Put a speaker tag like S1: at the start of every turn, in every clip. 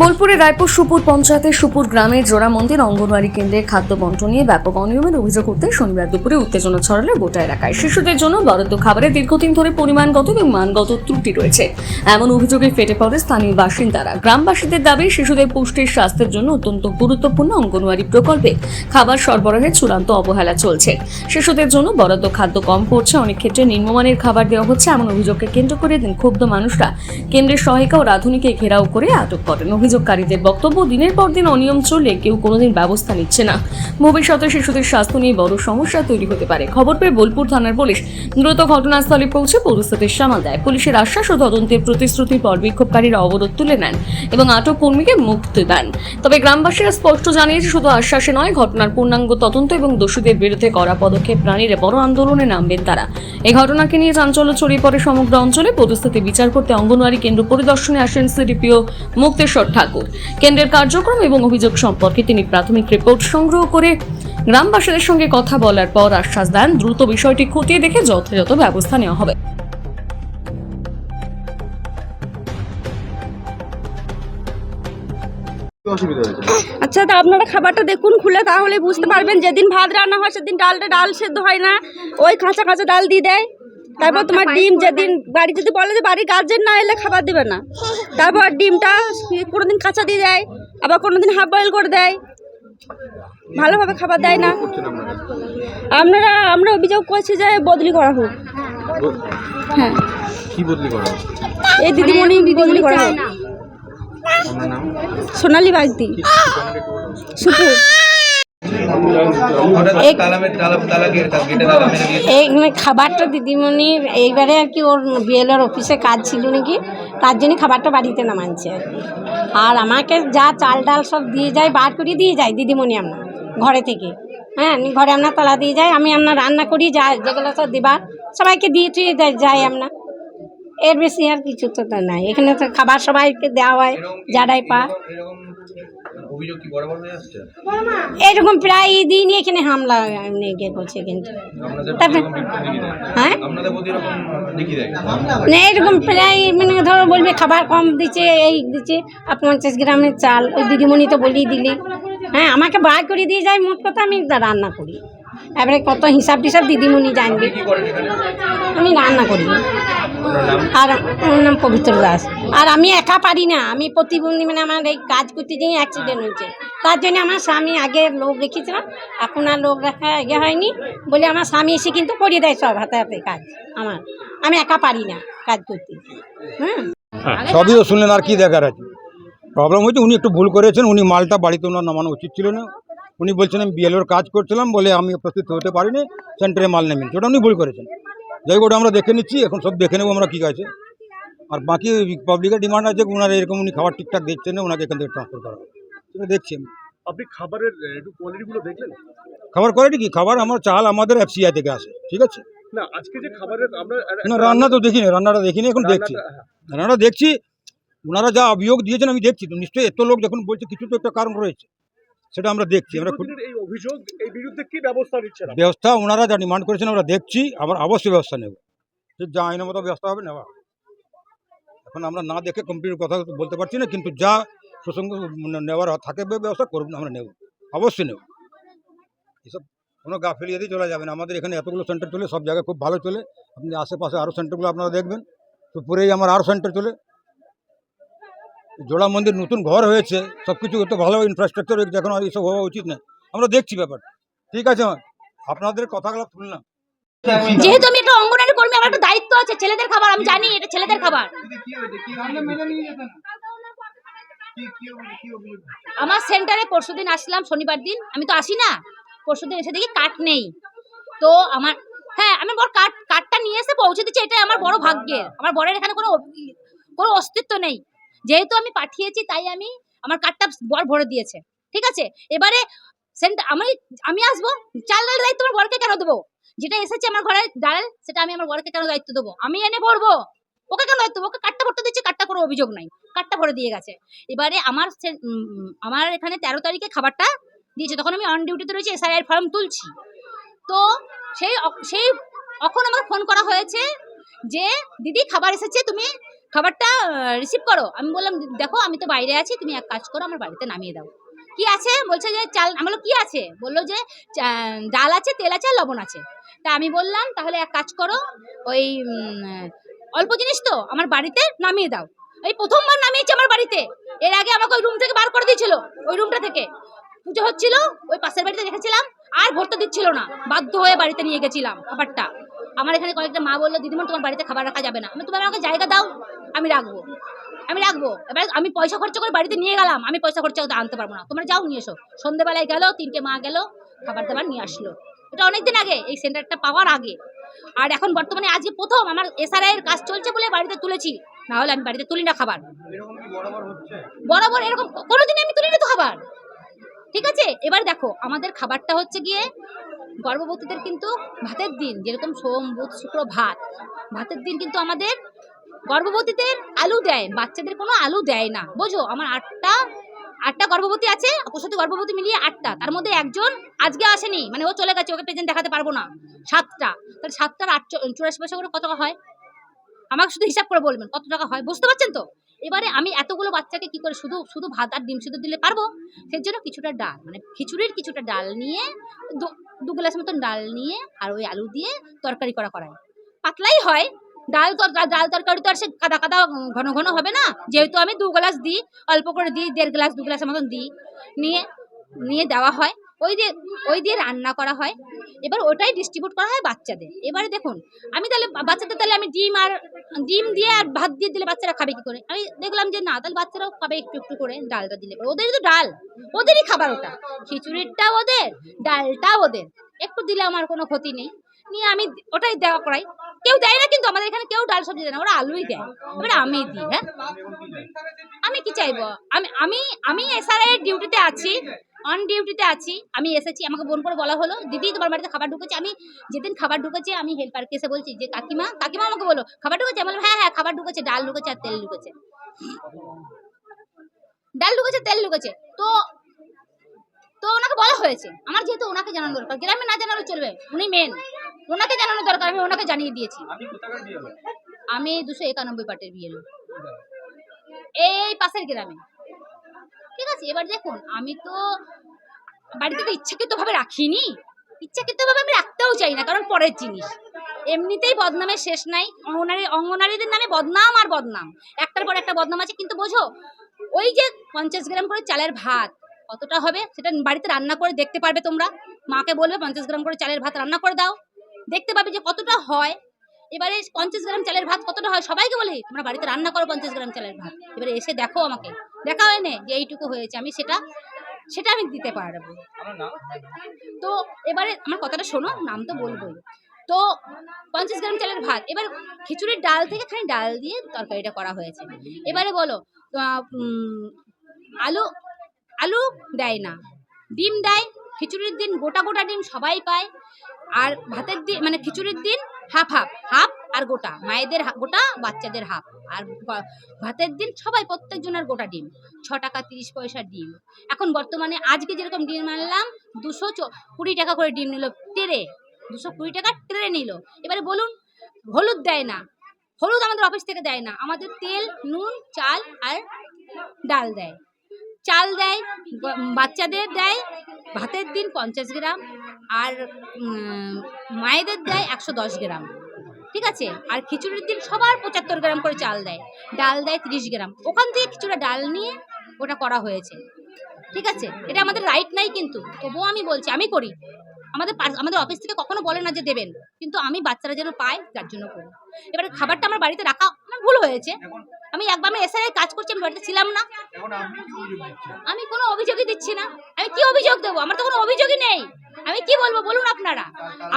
S1: বোলপুরের রায়পুর সুপুর পঞ্চায়েতের সুপুর গ্রামের জোড়া মন্দির অঙ্গনওয়াড়ি কেন্দ্রে খাদ্য বন্টন নিয়ে ব্যাপক অনিয়মের অভিযোগ করতে শনিবার দুপুরে উত্তেজনা ছড়ালো গোটা এলাকায়। শিশুদের জন্য বরাদ্দ খাবারে দীর্ঘদিন ধরে পরিমাণগত এবং মানগত ত্রুটি রয়েছে। এমন অভিযোগে ফেটে পড়ে স্থানীয় বাসিন্দারা। গ্রামবাসীদের দাবি, শিশুদের পুষ্টির স্বাস্থ্যের জন্য অত্যন্ত গুরুত্বপূর্ণ অঙ্গনওয়াড়ি প্রকল্পে খাবার সরবরাহের চূড়ান্ত অবহেলা চলছে। শিশুদের জন্য বরাদ্দ খাদ্য কম পড়ছে, অনেক ক্ষেত্রে নিম্নমানের খাবার দেওয়া হচ্ছে এমন অভিযোগকে কেন্দ্র করে দিন ক্ষুব্ধ মানুষরা কেন্দ্রের সহায়িকা ও রাধুনীকে ঘেরাও করে আটক করেন। অভিযোগকারীদের বক্তব্য দিনের পর দিন অনিয়ম চললে কেউ কোনোদিন ব্যবস্থা নিচ্ছে না। ভবিষ্যতে শিশুদের স্বাস্থ্য নিয়ে বড় সমস্যা তৈরি হতে পারে। খবর পেয়ে বোলপুর থানার পুলিশ দ্রুত ঘটনাস্থলে পৌঁছে পরিস্থিতির সামাল দেয়। পুলিশের আশ্বাস ও তদন্তের প্রতিশ্রুতির পর বিক্ষোভকারীরা অবরোধ তুলে নেন এবং আটক কর্মীকে মুক্তি দেন। তবে গ্রামবাসীরা স্পষ্ট জানিয়েছে, শুধু আশ্বাসে নয়, ঘটনার পূর্ণাঙ্গ তদন্ত এবং দোষীদের বিরুদ্ধে করা পদক্ষেপ প্রাণীরা বড় আন্দোলনে নামবেন তারা। এই ঘটনাকে নিয়ে চাঞ্চল্য ছড়িয়ে পড়ে সমগ্র অঞ্চলে। পরিস্থিতি বিচার করতে অঙ্গনওয়াড়ি কেন্দ্র পরিদর্শনে আসেন সিডিপিও মুক্তেশ্বর ঠাকুর। কেন্দ্রের কার্যক্রম এবং অভিযোগ সম্পর্কে তিনি প্রাথমিক রিপোর্ট সংগ্রহ করে গ্রামবাসীদের সঙ্গে কথা বলার পর আশ্বাস দেন দ্রুত বিষয়টি খতিয়ে দেখে যথাযথ ব্যবস্থা নেওয়া হবে।
S2: আচ্ছা তা আপনারা খাবারটা দেখুন খুলে তাহলে বুঝতে পারবেন। যেদিন ভাত রান্না হয় সেদিন ডালটা ডাল সেদ্ধ হয় না। ওই কাঁচা কাঁচা ডাল দিয়ে দেয়। তারপর তোমার ডিম যেদিন বাড়ি যদি বলে যে বাড়ির গার্জেন না এলে খাবার দেবে না। তারপর ডিমটা কোনোদিন কাঁচা দিয়ে দেয় আবার কোনোদিন হাফ বয়েল করে দেয়। ভালোভাবে খাবার দেয় না।
S3: আপনারা
S2: আমরা অভিযোগ করছি যে বদলি করা হোক। হ্যাঁ।
S3: কি বদলি করা
S2: এই দিদিমণি বদলি করা হোক।
S3: আপনার
S2: সোনালি বাগদি। সুপুর।
S4: মানে খাবারটা দিদিমণির এইবারে আর কি ওর বিএলওর অফিসে কাজ ছিল নাকি, তার জন্য খাবারটা বাড়িতে নামাচ্ছে আর আমাকে যা চাল ডাল সব দিয়ে যায়, বার করে দিয়ে যায় দিদিমণি আপনার ঘরে থেকে। হ্যাঁ ঘরে আপনার তালা দিয়ে যাই আমি আপনার রান্না করি, যা যেগুলো সব দিবার, সবাইকে দিয়ে টুয়ে যায় আপনার এর বেশি আর কিছু তো নাই। এখানে তো খাবার সবাইকে দেওয়া হয়, যারাই পা
S3: অভিযোগ কি বরাবর হয়ে আসছে?
S4: এরকম প্রায় দিনই এখানে হামলা ইয়ে করছে কিন্তু। তারপরে হ্যাঁ? না এরকম প্রায় মানে ধরো বলবে খাবার কম দিচ্ছে এই দিচ্ছে। আর পঞ্চাশ গ্রামের চাল ওই দিদিমণি তো বলেই দিলি। হ্যাঁ আমাকে বার করে দিয়ে যায় মোট কথা আমি রান্না করি। এবারে কত হিসাব টিসাব দিদিমণি জানবে। আমি রান্না করি। আর আমার নাম পবিত্র দাস। আর আমি একা পারি না। আমি প্রতিবন্ধী মানে আমার এই কাজ করতে গিয়ে অ্যাক্সিডেন্ট হয়েছে। তার জন্য আমার স্বামী আগে লোক রেখেছিলাম এখন আর লোক রাখা আগে হয়নি বলে আমার স্বামী এসে কিন্তু করিয়ে দেয় সব হাতে হাতে কাজ আমার। আমি একা পারি না কাজ করতে। হ্যাঁ
S5: সবই তো শুনলেন আর কি দেখার আছে? প্রবলেম হচ্ছে উনি একটু ভুল করেছেন উনি মালটা বাড়িতে ওনার নামানো উচিত ছিল না। উনি বলছেন আমি বিএলওর কাজ করছিলাম বলে আমি উপস্থিত হতে পারিনি সেন্টারে মাল নেমেন ওটা উনি ভুল করেছেন। যাই ওটা আমরা দেখে নিচ্ছি এখন সব দেখে নেব আমরা কী আছে আর বাকি পাবলিকের ডিমান্ড আছে ওনারা এরকম উনি খাবার ঠিকঠাক দিচ্ছেন না ওনাকে এখান থেকে ট্রান্সফার করা। সেটা দেখছি।
S6: আপনি খাবারের একটু কোয়ালিটিগুলো দেখলেন?
S5: খাবার কোয়ালিটি কি? খাবার আমার চাল আমাদের এফসিআই থেকে আসে ঠিক আছে?
S6: না আজকে যে খাবারের আমরা
S5: না রান্না তো দেখিনি রান্নাটা দেখিনি এখন দেখছি।
S6: রান্নাটা- হ্যাঁ।
S5: রান্নাটা দেখছি ওনারা যা অভিযোগ দিয়েছেন আমি দেখছি। তো নিশ্চয়ই এত লোক যখন বলছে কিছু তো একটা কারণ রয়েছে। সেটা আমরা দেখছি আমরা
S6: এই অভিযোগ এই বিরুদ্ধে কি ব্যবস্থা নিচ্ছেন
S5: ব্যবস্থা ওনারা যা ডিমান্ড করেছেন আমরা দেখছি আবার অবশ্যই ব্যবস্থা নেব। যা আইনের মতো ব্যবস্থা হবে নেওয়া। এখন আমরা না দেখে কমপ্লিট কথা বলতে পারছি না কিন্তু যা প্রসঙ্গ মানে নেওয়ার থাকে ব্যবস্থা করব আমরা নেব। অবশ্যই নেব। এসব কোনো গা ফেলিয়ে দিয়ে চলে যাবেন আমাদের এখানে এতগুলো সেন্টার চলে সব জায়গায় খুব ভালো চলে। আপনি আশেপাশে আরও সেন্টারগুলো আপনারা দেখবেন। তো পুরেই আমার আরও সেন্টার চলে। জোড়া মন্দির নতুন ঘর হয়েছে সব কিছু তো ভালো ইনফ্রাস্ট্রাকচার হয়েছে, এখন এইসব হওয়া উচিত না। আমরা দেখছি ব্যাপার। ঠিক আছে আপনাদের কথাগুলো শুনলাম।
S7: যেহেতু আমি একটা অঙ্গনারী কর্মী, আমার একটা দায়িত্ব আছে, ছেলেদের খাবার, আমি জানি এটা ছেলেদের খাবার। আমার সেন্টারে পরশুদিন আসলাম, শনিবার দিন। আমি তো আসি না। পরশুদিন এসে দেখি কাঠ নেই। তো আমার হ্যাঁ আমি বড় কাঠ, কাঠটা নিয়ে এসে পৌঁছে দিচ্ছি, এটাই আমার বড় ভাগ্যের। আমার বরের এখানে কোনো কোনো অস্তিত্ব নেই। যেহেতু আমি পাঠিয়েছি, তাই আমি আমার কার্ডটা বর ভরে দিয়েছে। ঠিক আছে? এবারে সেন্টার আমি আমি আসব, চাল ডালের দায়িত্ব আমার বরকে কেন দেবো? যেটা এসেছে আমার ঘরে ডাল, সেটা আমি আমার বরকে কেন দায়িত্ব দেবো? আমি এনে ভরবো? ওকে কেন দায়িত্ব? ওকে কাঠটা ভরতে দিচ্ছি কাঠটা কোনো অভিযোগ নাই। কাঠটা ভরে দিয়ে গেছে। এবারে আমার আমার এখানে তেরো তারিখে খাবারটা দিয়েছে। তখন আমি অন ডিউটিতে রয়েছি এসআইআর ফর্ম তুলছি। তো সেই সেই তখন আমাকে ফোন করা হয়েছে যে, দিদি, খাবার এসেছে, তুমি খাবারটা রিসিভ করো। আমি বললাম, দেখো, আমি তো বাইরে আছি, তুমি এক কাজ করো, আমার বাড়িতে নামিয়ে দাও। কি আছে? বলছে যে, চাল আমি বলল কি আছে? বলল যে ডাল আছে, তেল আছে, আর লবণ আছে। তা আমি বললাম, তাহলে এক কাজ করো, ওই অল্প জিনিস তো, আমার বাড়িতে নামিয়ে দাও। এই প্রথমবার নামিয়েছে আমার বাড়িতে। এর আগে আমাকে ওই রুম থেকে বার করে দিয়েছিল, ওই রুমটা থেকে। পুজো হচ্ছিল, ওই পাশের বাড়িতে রেখেছিলাম, আর ভরতে দিচ্ছিল না। বাধ্য হয়ে বাড়িতে নিয়ে গেছিলাম খাবারটা। আমার এখানে কয়েকটা মা বলল দিদিমন তোমার বাড়িতে খাবার রাখা যাবে না। আমি তোমার আমাকে জায়গা দাও আমি রাখব আমি রাখব। এবার আমি পয়সা খরচা করে বাড়িতে নিয়ে গেলাম আমি পয়সা খরচা আনতে পারব না। তোমরা যাও নিয়ে এসো। সন্ধ্যেবেলায় গেলো তিনটে মা গেলো খাবার দাবার নিয়ে আসলো। এটা অনেকদিন আগে এই সেন্টারটা পাওয়ার আগে। আর এখন বর্তমানে আজকে প্রথম আমার এসআরআই এর কাজ চলছে বলে বাড়িতে তুলেছি। না হলে আমি বাড়িতে তুলি না খাবার
S3: বরাবর
S7: বরাবর এরকম কোনোদিন আমি তুলি না তো খাবার। ঠিক আছে? এবার দেখো আমাদের খাবারটা হচ্ছে গিয়ে গর্ভবতীদের কিন্তু ভাতের দিন, যেরকম সোম, বুধ, শুক্র, ভাত। ভাতের দিন কিন্তু আমাদের গর্ভবতীদের আলু দেয়, বাচ্চাদের কোনো আলু দেয় না। বোঝো? আমার আটটা আটটা গর্ভবতী আছে ওর সাথে গর্ভবতী মিলিয়ে আটটা। তার মধ্যে একজন আজকে আসেনি মানে ও চলে গেছে, ওকে প্রেজেন্ট দেখাতে পারব না। সাতটা। তাহলে সাতটার আট চুরাশি পয়সা করে কত হয়? আমাকে শুধু হিসাব করে বলবেন, কত টাকা হয়? বুঝতে পারছেন তো? এবারে আমি এতগুলো বাচ্চাকে কি করে শুধু শুধু ভাত আর ডিম শুধু দিলে পারব? সেই জন্য কিছুটা ডাল মানে খিচুড়ির কিছুটা ডাল নিয়ে, দু- গ্লাস মতন ডাল নিয়ে আর ওই আলু দিয়ে তরকারি করা করায় পাতলাই হয় ডাল ডাল তরকারি তো আর সে কাদা কাদা ঘন ঘন হবে না। যেহেতু আমি দু গ্লাস দিই, অল্প করে দিই, দেড় গ্লাস, দু গ্লাসের মতন দিই, নিয়ে নিয়ে দেওয়া হয়। ওই দিয়ে ওই দিয়ে রান্না করা হয়। এবার ওটাই ডিস্ট্রিবিউট করা হয় বাচ্চাদের। এবারে দেখুন, আমি তাহলে বাচ্চাদের তাহলে আমি ডিম আর, ডিম দিয়ে আর ভাত দিয়ে দিলে বাচ্চারা খাবে কি করে? আমি দেখলাম যে না, তাহলে বাচ্চারাও খাবে একটু একটু করে ডালটা দিলে। ওদেরই তো ডাল, ওদেরই খাবার ওটা। খিচুড়িটা ওদের ডালটা ওদের। একটু দিলে আমার কোনো ক্ষতি নেই। নিয়ে আমি ওটাই দেওয়া করাই। কেউ দেয় না কিন্তু আমাদের এখানে কেউ ডাল সবজি দেয় না, ওরা আলুই দেয়। এবারে আমি দিই হ্যাঁ? আমি কি চাইব? আমি আমি আমি এসআরআই ডিউটিতে আছি। অন ডিউটিতে আছি আমি এসেছি আমাকে বোন করে বলা হলো দিদি তোমার বাড়িতে খাবার ঢুকেছে। আমি যেদিন খাবার ঢুকেছে আমি হেল্পারকে এসে বলছি যে কাকিমা কাকিমা আমাকে বলো খাবার ঢুকেছে? আমি বললাম হ্যাঁ হ্যাঁ খাবার ঢুকেছে ডাল ঢুকেছে আর তেল ঢুকেছে। ডাল ঢুকেছে তেল ঢুকেছে। তো তো ওনাকে বলা হয়েছে। আমার যেহেতু ওনাকে জানানো দরকার গ্রামে না জানালে চলবে উনি মেন ওনাকে জানানো দরকার আমি ওনাকে জানিয়ে দিয়েছি। আমি দুশো একানব্বই পাটের বিয়ে এই পাশের গ্রামে। ঠিক আছে এবার দেখুন আমি তো বাড়িতে তো ইচ্ছাকৃতভাবে রাখিনি। ইচ্ছাকৃতভাবে আমি রাখতেও চাই না, কারণ পরের জিনিস। এমনিতেই বদনামের শেষ নাই। অঙ্গনারী, অঙ্গনারীদের নামে বদনাম আর বদনাম। একটার পর একটা বদনাম আছে, কিন্তু বোঝো, ওই যে পঞ্চাশ গ্রাম করে চালের ভাত, কতটা হবে সেটা বাড়িতে রান্না করে দেখতে পারবে তোমরা। মাকে বলবে, পঞ্চাশ গ্রাম করে চালের ভাত রান্না করে দাও। দেখতে পাবে যে কতটা হয়। এবারে পঞ্চাশ গ্রাম চালের ভাত কতটা হয় সবাইকে বলি, তোমরা বাড়িতে রান্না করো পঞ্চাশ গ্রাম চালের ভাত। এবারে এসে দেখো আমাকে। দেখা হয় না যে এইটুকু হয়েছে। আমি সেটা সেটা আমি দিতে পারব। তো এবারে আমার কথাটা শোনো নাম তো বলবোই। তো পঞ্চাশ গ্রাম চালের ভাত এবার খিচুড়ির ডাল থেকে খালি ডাল দিয়ে তরকারিটা করা হয়েছে। এবারে বলো আলু আলু দেয় না ডিম দেয় খিচুড়ির দিন গোটা গোটা ডিম সবাই পায় আর ভাতের দিন মানে খিচুড়ির দিন হাফ হাফ হাফ আর গোটা, মায়েদের গোটা বাচ্চাদের হাফ। আর ভাতের দিন সবাই প্রত্যেকজনের গোটা ডিম, ছ টাকা তিরিশ পয়সা ডিম। এখন বর্তমানে আজকে যেরকম ডিম আনলাম, দুশো কুড়ি টাকা করে ডিম নিল ট্রে দুশো কুড়ি টাকা ট্রে নিল। এবারে বলুন, হলুদ দেয় না, হলুদ আমাদের অফিস থেকে দেয় না, আমাদের তেল, নুন, চাল আর ডাল দেয়। চাল দেয় বাচ্চাদের দেয়, ভাতের দিন পঞ্চাশ গ্রাম, আর মায়েদের দেয় একশো দশ গ্রাম। ঠিক আছে? আর খিচুড়ির দিন সবার পঁচাত্তর গ্রাম করে চাল দেয়। ডাল দেয় তিরিশ গ্রাম। ওখান থেকে কিছুটা ডাল নিয়ে ওটা করা হয়েছে। ঠিক আছে? এটা আমাদের রাইট নাই কিন্তু। তবুও আমি বলছি আমি করি। আমাদের আমাদের অফিস থেকে কখনো বলে না যে দেবেন। কিন্তু আমি বাচ্চারা যেন পায় তার জন্য করি। এবারে খাবারটা আমার বাড়িতে রাখা আমার ভুল হয়েছে। আমি একবার আমি এসআই কাজ করছি আমি বাড়িতে ছিলাম না। আমি কোনো অভিযোগই দিচ্ছি না। আমি কি অভিযোগ দেবো? আমার তো কোনো অভিযোগই নেই। আমি কি বলব বলুন আপনারা?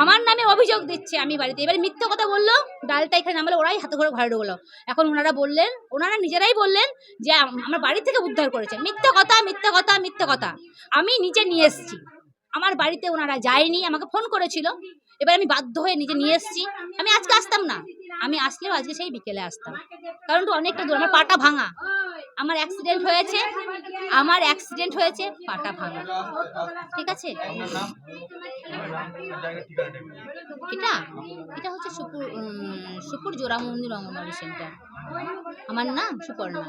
S7: আমার নামে অভিযোগ দিচ্ছে আমি বাড়িতে। এবারে মিথ্যে কথা বলল, ডালটা এখানে নামলে, ওরাই হাতে করে ঘরে ঢুকলো। এখন ওনারা বললেন, ওনারা নিজেরাই বললেন যে আমার বাড়ি থেকে উদ্ধার করেছে। মিথ্যে কথা মিথ্যে কথা মিথ্যে কথা। আমি নিচে নিয়ে এসেছি। আমার বাড়িতে ওনারা যায়নি, আমাকে ফোন করেছিল। এবার আমি বাধ্য হয়ে নিজে নিয়ে এসেছি। আমি আজকে আসতাম না। আমি আসলেও আজকে সেই বিকেলে আসতাম। কারণ তো অনেকটা দূর। আমার পাটা ভাঙা। আমার অ্যাক্সিডেন্ট হয়েছে। আমার অ্যাক্সিডেন্ট হয়েছে। পাটা ভাঙা। ঠিক আছে। এটা? এটা হচ্ছে সুপুর সুপুর জোড়া মন্দির অঙ্গনওয়াড়ি সেন্টার আমার নাম সুপর্ণা।